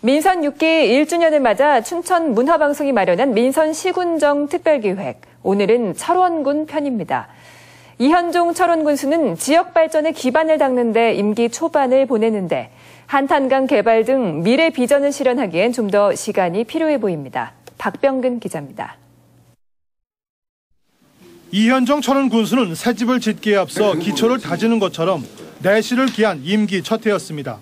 민선 6기 1주년을 맞아 춘천 문화방송이 마련한 민선 시군정 특별기획. 오늘은 철원군 편입니다. 이현종 철원 군수는 지역 발전의 기반을 닦는 데 임기 초반을 보내는데 한탄강 개발 등 미래 비전을 실현하기엔 좀 더 시간이 필요해 보입니다. 박병근 기자입니다. 이현정 철원 군수는 새 집을 짓기에 앞서 기초를 다지는 것처럼 내실을 기한 임기 첫 해였습니다.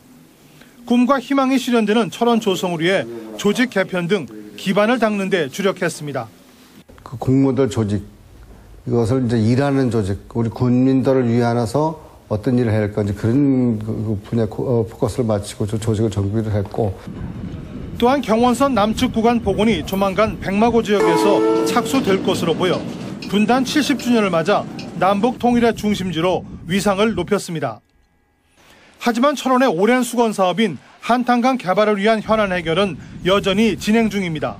꿈과 희망이 실현되는 철원 조성을 위해 조직 개편 등 기반을 닦는 데 주력했습니다. 그 공무원들 조직 이것을 이제 일하는 조직 우리 군민들을 위안해서 어떤 일을 해야 할 건지 그런 그 분야 어, 포커스를 맞추고 조직을 정비를 했고 또한 경원선 남측 구간 복원이 조만간 백마고 지역에서 착수될 것으로 보여 분단 70주년을 맞아 남북 통일의 중심지로 위상을 높였습니다. 하지만 철원의 오랜 수건 사업인 한탄강 개발을 위한 현안 해결은 여전히 진행 중입니다.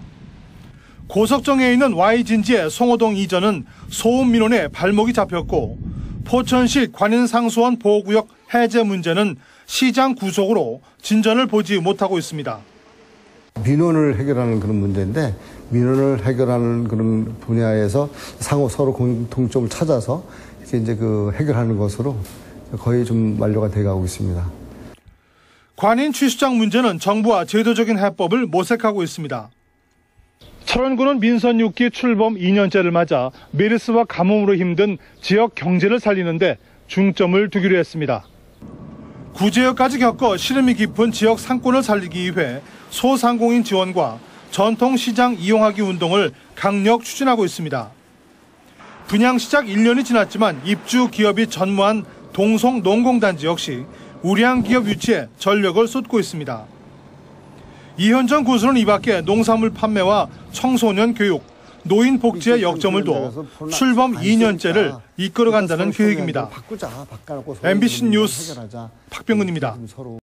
고석정에 있는 Y진지의 송호동 이전은 소음 민원에 발목이 잡혔고 포천시 관인상수원 보호구역 해제 문제는 시장 구속으로 진전을 보지 못하고 있습니다. 민원을 해결하는 그런 문제인데 민원을 해결하는 그런 분야에서 상호 서로 공통점을 찾아서 이제 그 해결하는 것으로 거의 좀 만료가 돼가고 있습니다. 관인 취수장 문제는 정부와 제도적인 해법을 모색하고 있습니다. 철원군은 민선 6기 출범 2년째를 맞아 메르스와 가뭄으로 힘든 지역 경제를 살리는데 중점을 두기로 했습니다. 구제역까지 겪어 시름이 깊은 지역 상권을 살리기 위해 소상공인 지원과 전통시장 이용하기 운동을 강력 추진하고 있습니다. 분양 시작 1년이 지났지만 입주 기업이 전무한 동송 농공단지 역시 우량 기업 유치에 전력을 쏟고 있습니다. 이현정 군수는 이 밖에 농산물 판매와 청소년 교육, 노인 복지에 역점을 둬 출범 2년째를 이끌어간다는 계획입니다. MBC 뉴스 박병근입니다.